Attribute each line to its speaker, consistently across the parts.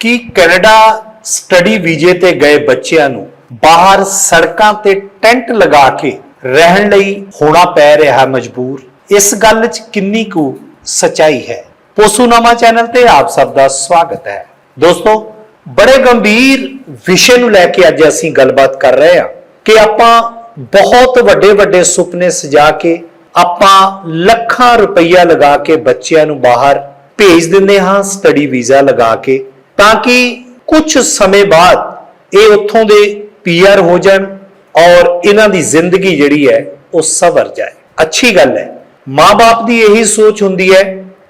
Speaker 1: ਕਿ Canada study ਵੀਜ਼ੇ ਤੇ ਗਏ ਬੱਚਿਆਂ ਨੂੰ ਬਾਹਰ ਸੜਕਾਂ ਤੇ ਟੈਂਟ ਲਗਾ ਕੇ ਰਹਿਣ ਲਈ ਹੋਣਾ ਪੈ ਰਿਹਾ ਹੈ ਮਜਬੂਰ। ਇਸ ਗੱਲ ਵਿੱਚ ਕਿੰਨੀ ਕੁ ਸਚਾਈ ਹੈ? ਪੋਸੂਨਾਮਾ ਚੈਨਲ ਤੇ ਆਪ ਸਭ ਦਾ ਸਵਾਗਤ ਹੈ। ਦੋਸਤੋ, ਬੜੇ ਗੰਭੀਰ ਵਿਸ਼ੇ ਨੂੰ ਲੈ ਕੇ ਅੱਜ ਅਸੀਂ ਗੱਲਬਾਤ ਕਰ ਰਹੇ ਹਾਂ ਕਿ ਆਪਾਂ ਬਹੁਤ ਵੱਡੇ ਵੱਡੇ ਸੁਪਨੇ ਸਜਾ ਕੇ ਆਪਾਂ ਲੱਖਾਂ ਰੁਪਈਆ ਲਗਾ ਕੇ ਬੱਚਿਆਂ ਨੂੰ ਬਾਹਰ ਭੇਜ ਦਿੰਦੇ ਹਾਂ, ਸਟੱਡੀ ਵੀਜ਼ਾ ਲਗਾ ਕੇ। ਤਾਂ ਕਿ ਕੁਝ ਸਮੇਂ ਬਾਅਦ ਇਹ ਉੱਥੋਂ ਦੇ ਪੀਆਰ ਹੋ ਜਾਣ ਔਰ ਇਹਨਾਂ ਦੀ ਜ਼ਿੰਦਗੀ ਜਿਹੜੀ ਹੈ ਉਹ ਸਵਰ ਜਾਏ। ਅੱਛੀ ਗੱਲ ਹੈ। ਮਾਪੇ ਦੀ ਇਹੀ ਸੋਚ ਹੁੰਦੀ ਹੈ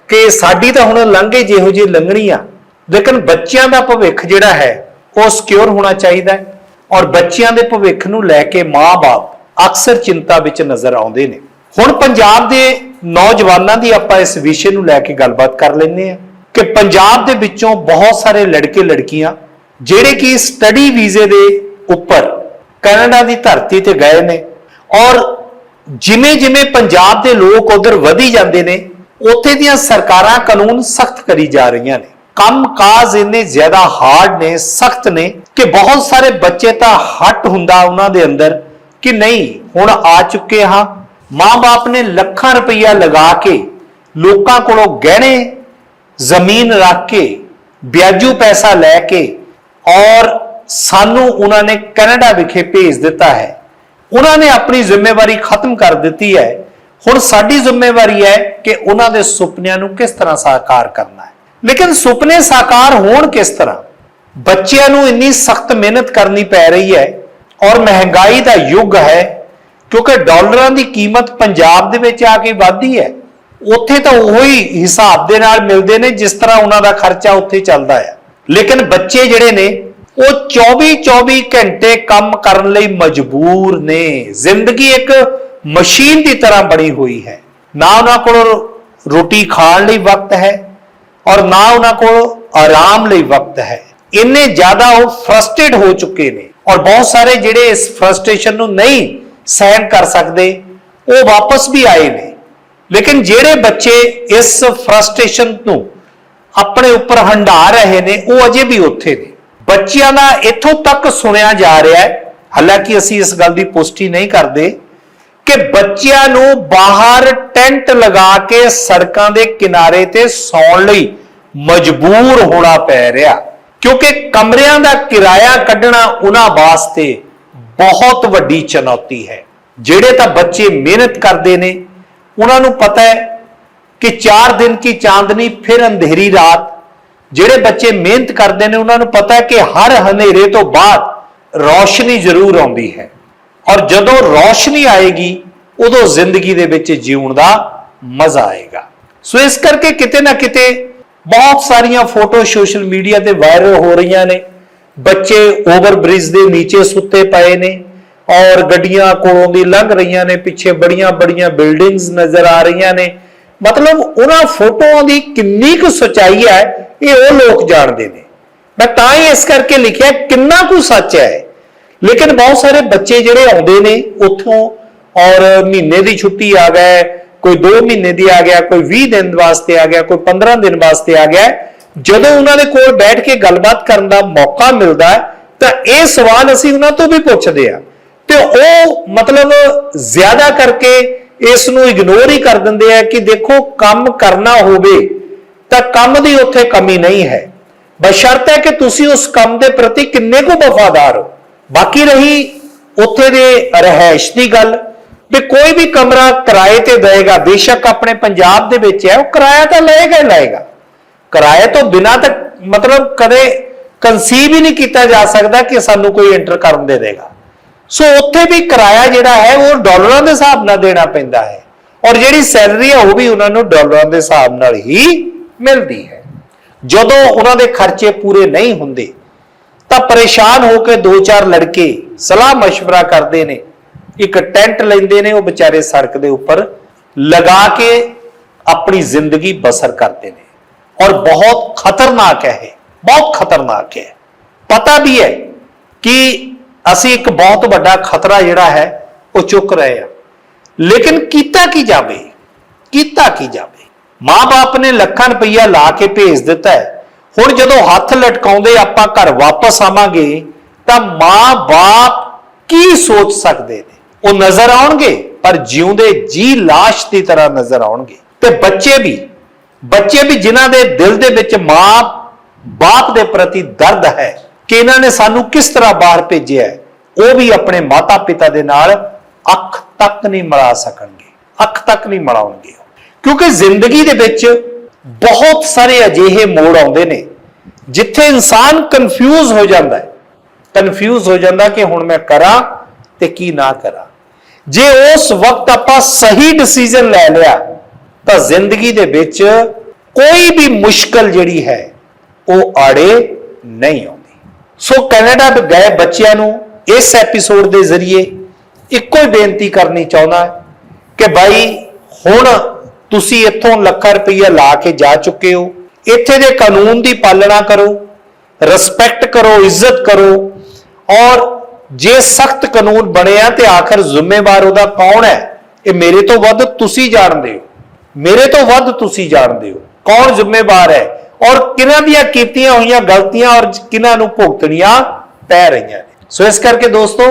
Speaker 1: ਕਿ ਸਾਡੀ ਤਾਂ ਹੁਣ ਲੰਘੇ ਜਿਹੋ ਜਿਹੀ ਲੰਘਣੀ ਆ ਲੇਕਿਨ ਬੱਚਿਆਂ ਦਾ ਭਵਿੱਖ ਜਿਹੜਾ ਹੈ, ਉਹ ਸਿਕਿਉਰ ਹੋਣਾ ਚਾਹੀਦਾ ਹੈ ਔਰ ਬੱਚਿਆਂ ਦੇ ਭਵਿੱਖ ਨੂੰ ਲੈ ਕੇ ਮਾਪੇ ਅਕਸਰ ਚਿੰਤਾ ਵਿੱਚ ਨਜ਼ਰ ਆਉਂਦੇ ਨੇ। ਹੁਣ ਪੰਜਾਬ ਦੇ ਨੌਜਵਾਨਾਂ ਦੀ ਆਪਾਂ ਇਸ ਵਿਸ਼ੇ ਨੂੰ ਲੈ ਕੇ ਗੱਲਬਾਤ ਕਰ ਲੈਂਦੇ ਹਾਂ। ਕਿ ਪੰਜਾਬ ਦੇ ਵਿੱਚੋਂ ਬਹੁਤ ਸਾਰੇ ਲੜਕੇ ਲੜਕੀਆਂ ਜਿਹੜੇ ਕਿ ਸਟੱਡੀ ਵੀਜ਼ੇ ਦੇ ਉੱਪਰ ਕੈਨੇਡਾ ਦੀ ਧਰਤੀ ਤੇ ਗਏ ਨੇ ਔਰ ਜਿਵੇਂ ਜਿਵੇਂ ਪੰਜਾਬ ਦੇ ਲੋਕ ਉਧਰ ਵਧੀ ਜਾਂਦੇ ਨੇ, ਉੱਥੇ ਦੀਆਂ ਸਰਕਾਰਾਂ ਕਾਨੂੰਨ ਸਖਤ ਕਰੀ ਜਾ ਰਹੀਆਂ ਨੇ। ਕੰਮ ਕਾਜ ਇੰਨੇ ਜ਼ਿਆਦਾ ਹਾਰਡ ਨੇ, ਸਖਤ ਨੇ ਕਿ ਬਹੁਤ ਸਾਰੇ ਬੱਚੇ ਤਾਂ ਹਟ ਹੁੰਦਾ ਉਹਨਾਂ ਦੇ ਅੰਦਰ ਕਿ ਨਹੀਂ, ਹੁਣ ਆ ਚੁੱਕੇ ਹਾਂ। ਮਾਂ-ਬਾਪ ਨੇ ਲੱਖਾਂ ਰੁਪਈਆ ਲਗਾ ਕੇ ਲੋਕਾਂ ਕੋਲੋਂ ਗਹਿਣੇ ਜ਼ਮੀਨ ਰੱਖ ਕੇ, ਵਿਆਜੂ ਪੈਸਾ ਲੈ ਕੇ ਔਰ ਸਾਨੂੰ ਉਹਨਾਂ ਨੇ ਕੈਨੇਡਾ ਵਿਖੇ ਭੇਜ ਦਿੱਤਾ ਹੈ। ਉਹਨਾਂ ਨੇ ਆਪਣੀ ਜ਼ਿੰਮੇਵਾਰੀ ਖਤਮ ਕਰ ਦਿੱਤੀ ਹੈ। ਹੁਣ ਸਾਡੀ ਜ਼ਿੰਮੇਵਾਰੀ ਹੈ ਕਿ ਉਹਨਾਂ ਦੇ ਸੁਪਨਿਆਂ ਨੂੰ ਕਿਸ ਤਰ੍ਹਾਂ ਸਾਕਾਰ ਕਰਨਾ ਹੈ। ਲੇਕਿਨ ਸੁਪਨੇ ਸਾਕਾਰ ਹੋਣ ਕਿਸ ਤਰ੍ਹਾਂ? ਬੱਚਿਆਂ ਨੂੰ ਇੰਨੀ ਸਖਤ ਮਿਹਨਤ ਕਰਨੀ ਪੈ ਰਹੀ ਹੈ ਔਰ ਮਹਿੰਗਾਈ ਦਾ ਯੁੱਗ ਹੈ ਕਿਉਂਕਿ ਡਾਲਰਾਂ ਦੀ ਕੀਮਤ ਪੰਜਾਬ ਦੇ ਵਿੱਚ ਆ ਕੇ ਵਧਦੀ ਹੈ। ਉੱਥੇ ਤਾਂ ਉਹੀ ਹਿਸਾਬ ਦੇ ਨਾਲ ਮਿਲਦੇ ਨੇ ਜਿਸ ਤਰ੍ਹਾਂ ਉਹਨਾਂ ਦਾ ਖਰਚਾ ਉੱਥੇ ਚੱਲਦਾ ਆ। ਲੇਕਿਨ ਬੱਚੇ ਜਿਹੜੇ ਨੇ, ਉਹ 24-24 ਘੰਟੇ ਕੰਮ ਕਰਨ ਲਈ ਮਜਬੂਰ ਨੇ। ਜ਼ਿੰਦਗੀ ਇੱਕ ਮਸ਼ੀਨ ਦੀ ਤਰ੍ਹਾਂ ਬਣੀ ਹੋਈ ਹੈ। ਨਾ ਉਹਨਾਂ ਕੋਲ ਰੋਟੀ ਖਾਣ ਲਈ ਵਕਤ ਹੈ ਔਰ ਨਾ ਉਹਨਾਂ ਕੋਲ ਆਰਾਮ ਲਈ ਵਕਤ ਹੈ। ਇੰਨੇ ਜ਼ਿਆਦਾ ਉਹ ਫਰਸਟ੍ਰੇਟ ਹੋ ਚੁੱਕੇ ਨੇ ਔਰ ਬਹੁਤ ਸਾਰੇ ਜਿਹੜੇ ਇਸ ਫਰਸਟ੍ਰੇਸ਼ਨ ਨੂੰ ਨਹੀਂ ਸਹਿਣ ਕਰ ਸਕਦੇ, ਉਹ ਵਾਪਸ ਵੀ ਆਏ ਨੇ। ਲੇਕਿਨ ਜਿਹੜੇ ਬੱਚੇ ਇਸ ਫਰਸਟ੍ਰੇਸ਼ਨ ਨੂੰ ਆਪਣੇ ਉੱਪਰ ਹੰਢਾ ਰਹੇ ਨੇ, ਉਹ ਅਜੇ ਵੀ ਉੱਥੇ ਨੇ। ਬੱਚਿਆਂ ਦਾ ਇੱਥੋਂ ਤੱਕ ਸੁਣਿਆ ਜਾ ਰਿਹਾ ਹੈ, ਹਾਲਾਂਕਿ ਅਸੀਂ ਇਸ ਗੱਲ ਦੀ ਪੁਸ਼ਟੀ ਨਹੀਂ ਕਰਦੇ, ਕਿ ਬੱਚਿਆਂ ਨੂੰ ਬਾਹਰ ਟੈਂਟ ਲਗਾ ਕੇ ਸੜਕਾਂ ਦੇ ਕਿਨਾਰੇ ਤੇ ਸੌਣ ਲਈ ਮਜਬੂਰ ਹੋਣਾ ਪੈ ਰਿਹਾ। ਕਿਉਂਕਿ ਕਮਰਿਆਂ ਦਾ ਕਿਰਾਇਆ ਕੱਢਣਾ ਉਹਨਾਂ ਵਾਸਤੇ ਬਹੁਤ ਵੱਡੀ ਚੁਣੌਤੀ ਹੈ। ਜਿਹੜੇ ਤਾਂ ਬੱਚੇ ਮਿਹਨਤ ਕਰਦੇ ਨੇ ਉਹਨਾਂ ਨੂੰ ਪਤਾ ਹੈ ਕਿ 4 ਦਿਨ ਕੀ ਚਾਂਦਨੀ, ਫਿਰ ਅੰਧੇਰੀ ਰਾਤ, ਜਿਹੜੇ ਬੱਚੇ ਮਿਹਨਤ ਕਰਦੇ ਨੇ, ਉਹਨਾਂ ਨੂੰ ਪਤਾ ਹੈ ਕਿ ਹਰ ਹਨੇਰੇ ਤੋਂ ਬਾਅਦ ਰੌਸ਼ਨੀ ਜ਼ਰੂਰ ਆਉਂਦੀ ਹੈ। ਔਰ ਜਦੋਂ ਰੌਸ਼ਨੀ ਆਏਗੀ, ਉਦੋਂ ਜ਼ਿੰਦਗੀ ਦੇ ਵਿੱਚ ਜੀਉਣ ਦਾ ਮਜ਼ਾ ਆਏਗਾ। ਸੋ ਇਸ ਕਰਕੇ ਕਿਤੇ ਨਾ ਕਿਤੇ ਬਹੁਤ ਸਾਰੀਆਂ ਫੋਟੋ ਸੋਸ਼ਲ ਮੀਡੀਆ ਤੇ ਵਾਇਰਲ ਹੋ ਰਹੀਆਂ ਨੇ। ਬੱਚੇ ਓਵਰ ਬ੍ਰਿਜ ਦੇ ਨੀਚੇ ਸੁੱਤੇ ਪਏ ਨੇ। ਔਰ ਗੱਡੀਆਂ ਕੋਲੋਂ ਦੀ ਲੰਘ ਰਹੀਆਂ ਨੇ, ਪਿੱਛੇ ਬੜੀਆਂ ਬੜੀਆਂ ਬਿਲਡਿੰਗਸ ਨਜ਼ਰ ਆ ਰਹੀਆਂ ਨੇ। ਮਤਲਬ ਉਹਨਾਂ ਫੋਟੋਆਂ ਦੀ ਕਿੰਨੀ ਕੁ ਸਚਾਈ ਹੈ, ਇਹ ਉਹ ਲੋਕ ਜਾਣਦੇ ਨੇ। ਮੈਂ ਤਾਂ ਹੀ ਇਸ ਕਰਕੇ ਲਿਖਿਆ, ਕਿੰਨਾ ਕੁ ਸੱਚ ਹੈ। ਲੇਕਿਨ ਬਹੁਤ ਸਾਰੇ ਬੱਚੇ ਜਿਹੜੇ ਆਉਂਦੇ ਨੇ ਉੱਥੋਂ, ਔਰ ਮਹੀਨੇ ਦੀ ਛੁੱਟੀ ਆ ਗਏ, ਕੋਈ 2 ਮਹੀਨੇ ਦੀ ਆ ਗਿਆ, ਕੋਈ 20 ਦਿਨ ਵਾਸਤੇ ਆ ਗਿਆ, ਕੋਈ 15 ਦਿਨ ਵਾਸਤੇ ਆ ਗਿਆ। ਜਦੋਂ ਉਹਨਾਂ ਦੇ ਕੋਲ ਬੈਠ ਕੇ ਗੱਲਬਾਤ ਕਰਨ ਦਾ ਮੌਕਾ ਮਿਲਦਾ, ਤਾਂ ਇਹ ਸਵਾਲ ਅਸੀਂ ਉਹਨਾਂ ਤੋਂ ਵੀ ਪੁੱਛਦੇ ਆ ਤੇ ਉਹ ਮਤਲਬ ਜ਼ਿਆਦਾ ਕਰਕੇ ਇਸ ਨੂੰ ਇਗਨੋਰ ਹੀ ਕਰ ਦਿੰਦੇ ਆ ਕਿ ਦੇਖੋ ਕੰਮ ਕਰਨਾ ਹੋਵੇ ਤਾਂ ਕੰਮ ਦੀ ਉੱਥੇ ਕਮੀ ਨਹੀਂ ਹੈ। ਬਸ਼ਰਤ ਹੈ ਕਿ ਤੁਸੀਂ ਉਸ ਕੰਮ ਦੇ ਪ੍ਰਤੀ ਕਿੰਨੇ ਕੁ ਵਫਾਦਾਰ ਹੋ। ਬਾਕੀ ਰਹੀ ਉੱਥੇ ਦੇ ਰਹਿائش ਦੀ ਗੱਲ ਵੀ ਕੋਈ ਵੀ ਕਮਰਾ ਕਿਰਾਏ ਤੇ ਦੇਵੇਗਾ ਬੇਸ਼ੱਕ ਆਪਣੇ ਪੰਜਾਬ ਦੇ ਵਿੱਚ ਹੈ, ਉਹ ਕਿਰਾਇਆ ਤਾਂ ਲਏਗਾ ਹੀ ਲਏਗਾ। ਕਿਰਾਏ ਤੋਂ ਬਿਨਾਂ ਤਾਂ ਮਤਲਬ ਕਦੇ ਕਨਸੀਵ ਹੀ ਨਹੀਂ ਕੀਤਾ ਜਾ ਸਕਦਾ ਕਿ ਸਾਨੂੰ ਕੋਈ ਐਂਟਰ ਕਰਨ ਦੇ ਦੇਗਾ। ਸੋ ਉੱਥੇ ਵੀ ਕਿਰਾਇਆ ਜਿਹੜਾ ਹੈ ਉਹ ਡਾਲਰਾਂ ਦੇ ਹਿਸਾਬ ਨਾਲ ਦੇਣਾ ਪੈਂਦਾ ਹੈ ਔਰ ਜਿਹੜੀ ਸੈਲਰੀ ਹੈ ਉਹ ਵੀ ਉਹਨਾਂ ਨੂੰ ਡਾਲਰਾਂ ਦੇ ਹਿਸਾਬ ਨਾਲ ਹੀ ਮਿਲਦੀ ਹੈ ਜਦੋਂ ਉਹਨਾਂ ਦੇ ਖਰਚੇ ਪੂਰੇ ਨਹੀਂ ਹੁੰਦੇ ਤਾਂ ਪਰੇਸ਼ਾਨ ਹੋ ਕੇ ਦੋ ਚਾਰ ਲੜਕੇ ਸਲਾਹ مشورہ ਕਰਦੇ ਨੇ ਇੱਕ ਟੈਂਟ ਲੈਂਦੇ ਨੇ ਉਹ ਵਿਚਾਰੇ ਸੜਕ ਦੇ ਉੱਪਰ ਲਗਾ ਕੇ ਆਪਣੀ ਜ਼ਿੰਦਗੀ ਬਸਰ ਕਰਦੇ ਨੇ ਔਰ ਬਹੁਤ ਖਤਰਨਾਕ ਹੈ ਇਹ ਬਹੁਤ ਖਤਰਨਾਕ ਹੈ ਪਤਾ ਵੀ ਹੈ ਕਿ ਅਸੀਂ ਇੱਕ ਬਹੁਤ ਵੱਡਾ ਖਤਰਾ ਜਿਹੜਾ ਹੈ, ਉਹ ਚੁੱਕ ਰਹੇ ਹਾਂ। ਲੇਕਿਨ ਕੀਤਾ ਕੀ ਜਾਵੇ? ਕੀਤਾ ਕੀ ਜਾਵੇ? ਮਾਪੇ ਨੇ ਲੱਖਾਂ ਰੁਪਈਆ ਲਾ ਕੇ ਭੇਜ ਦਿੱਤਾ ਹੈ। ਹੁਣ ਜਦੋਂ ਹੱਥ ਲਟਕਾਉਂਦੇ ਆਪਾਂ ਘਰ ਵਾਪਸ ਆਵਾਂਗੇ, ਤਾਂ ਮਾਂ-ਬਾਪ ਕੀ ਸੋਚ ਸਕਦੇ ਨੇ? ਉਹ ਨਜ਼ਰ ਆਉਣਗੇ, ਪਰ ਜਿਉਂਦੇ ਜੀ ਲਾਸ਼ ਦੀ ਤਰ੍ਹਾਂ ਨਜ਼ਰ ਆਉਣਗੇ। ਤੇ ਬੱਚੇ ਵੀ ਬੱਚੇ ਵੀ ਜਿਨ੍ਹਾਂ ਦੇ ਦਿਲ ਦੇ ਵਿੱਚ ਮਾਂ ਬਾਪ ਦੇ ਪ੍ਰਤੀ ਦਰਦ ਹੈ ਕਿ ਇਹਨਾਂ ਨੇ ਸਾਨੂੰ ਕਿਸ ਤਰ੍ਹਾਂ ਬਾਹਰ ਭੇਜਿਆ ਉਹ ਵੀ ਆਪਣੇ ਮਾਤਾ ਪਿਤਾ ਦੇ ਨਾਲ ਅੱਖ ਤੱਕ ਨਹੀਂ ਮਿਲਾ ਸਕਣਗੇ, ਅੱਖ ਤੱਕ ਨਹੀਂ ਮਿਲਾਉਣਗੇ। ਕਿਉਂਕਿ ਜ਼ਿੰਦਗੀ ਦੇ ਵਿੱਚ ਬਹੁਤ ਸਾਰੇ ਅਜਿਹੇ ਮੋੜ ਆਉਂਦੇ ਨੇ, ਜਿੱਥੇ ਇਨਸਾਨ ਕਨਫਿਊਜ਼ ਹੋ ਜਾਂਦਾ ਹੈ। ਕਨਫਿਊਜ਼ ਹੋ ਜਾਂਦਾ ਕਿ ਹੁਣ ਮੈਂ ਕਰਾਂ ਤੇ ਕੀ ਨਾ ਕਰਾਂ। ਜੇ ਉਸ ਵਕਤ ਆਪਾਂ ਸਹੀ ਡਿਸੀਜਨ ਲੈ ਲਿਆ, ਤਾਂ ਜ਼ਿੰਦਗੀ ਦੇ ਵਿੱਚ ਕੋਈ ਵੀ ਮੁਸ਼ਕਲ ਜਿਹੜੀ ਹੈ, ਉਹ ਆੜੇ ਨਹੀਂ ਆਉਂਦੀ। ਸੋ ਕੈਨੇਡਾ ਗਏ ਬੱਚਿਆਂ ਨੂੰ ਇਸ ਐਪੀਸੋਡ ਦੇ ਜ਼ਰੀਏ ਇੱਕੋ ਹੀ ਬੇਨਤੀ ਕਰਨੀ ਚਾਹੁੰਦਾ ਕਿ ਬਾਈ, ਹੁਣ ਤੁਸੀਂ ਇੱਥੋਂ ਲੱਖਾਂ ਰੁਪਈਆ ਲਾ ਕੇ ਜਾ ਚੁੱਕੇ ਹੋ। ਇੱਥੇ ਦੇ ਕਾਨੂੰਨ ਦੀ ਪਾਲਣਾ ਕਰੋ ਰਿਸਪੈਕਟ ਕਰੋ, ਇੱਜ਼ਤ ਕਰੋ ਔਰ ਜੇ ਸਖਤ ਕਾਨੂੰਨ ਬਣਿਆ ਤੇ ਆਖਰ ਜ਼ਿੰਮੇਵਾਰ ਉਹਦਾ ਕੌਣ ਹੈ? ਇਹ ਮੇਰੇ ਤੋਂ ਵੱਧ ਤੁਸੀਂ ਜਾਣਦੇ ਹੋ। ਮੇਰੇ ਤੋਂ ਵੱਧ ਤੁਸੀਂ ਜਾਣਦੇ ਹੋ। ਕੌਣ ਜ਼ਿੰਮੇਵਾਰ ਹੈ? ਔਰ ਕਿਹਨਾਂ ਦੀਆਂ ਕੀਤੀਆਂ ਹੋਈਆਂ ਗਲਤੀਆਂ ਔਰ ਕਿਹਨਾਂ ਨੂੰ ਭੁਗਤਣੀਆਂ ਪੈ ਰਹੀਆਂ ਨੇ। ਸੋ ਇਸ ਕਰਕੇ ਦੋਸਤੋ,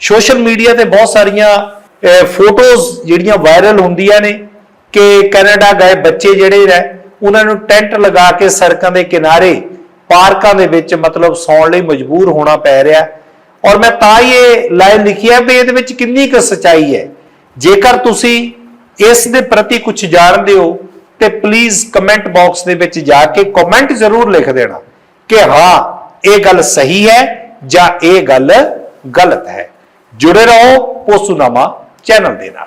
Speaker 1: ਸੋਸ਼ਲ ਮੀਡੀਆ ਤੇ ਬਹੁਤ ਸਾਰੀਆਂ ਫੋਟੋਜ਼ ਜਿਹੜੀਆਂ ਵਾਇਰਲ ਹੁੰਦੀਆਂ ਨੇ ਕਿ ਕੈਨੇਡਾ ਗਏ ਬੱਚੇ ਜਿਹੜੇ ਨੇ, ਉਹਨਾਂ ਨੂੰ ਟੈਂਟ ਲਗਾ ਕੇ ਸੜਕਾਂ ਦੇ ਕਿਨਾਰੇ, ਪਾਰਕਾਂ ਦੇ ਵਿੱਚ ਮਤਲਬ ਸੌਣ ਲਈ ਮਜਬੂਰ ਹੋਣਾ ਪੈ ਰਿਹਾ। ਔਰ ਮੈਂ ਤਾਂ ਹੀ ਇਹ ਲਾਈਨ ਲਿਖੀ ਹੈ ਵੀ ਇਹਦੇ ਵਿੱਚ ਕਿੰਨੀ ਕੁ ਸਚਾਈ ਹੈ। ਜੇਕਰ ਤੁਸੀਂ ਇਸ ਦੇ ਪ੍ਰਤੀ ਕੁਝ ਜਾਣਦੇ ਹੋ ਤੇ ਪਲੀਜ਼ ਕਮੈਂਟ ਬਾਕਸ ਦੇ ਵਿੱਚ ਜਾ ਕੇ ਕਮੈਂਟ ਜ਼ਰੂਰ ਲਿਖ ਦੇਣਾ ਕਿ ਹਾਂ, ਇਹ ਗੱਲ ਸਹੀ ਹੈ ਜਾਂ ਇਹ ਗੱਲ ਗਲਤ ਹੈ। ਜੁੜੇ ਰਹੋ ਪੋਸੂਨਾਮਾ ਚੈਨਲ ਦੇ ਨਾਲ।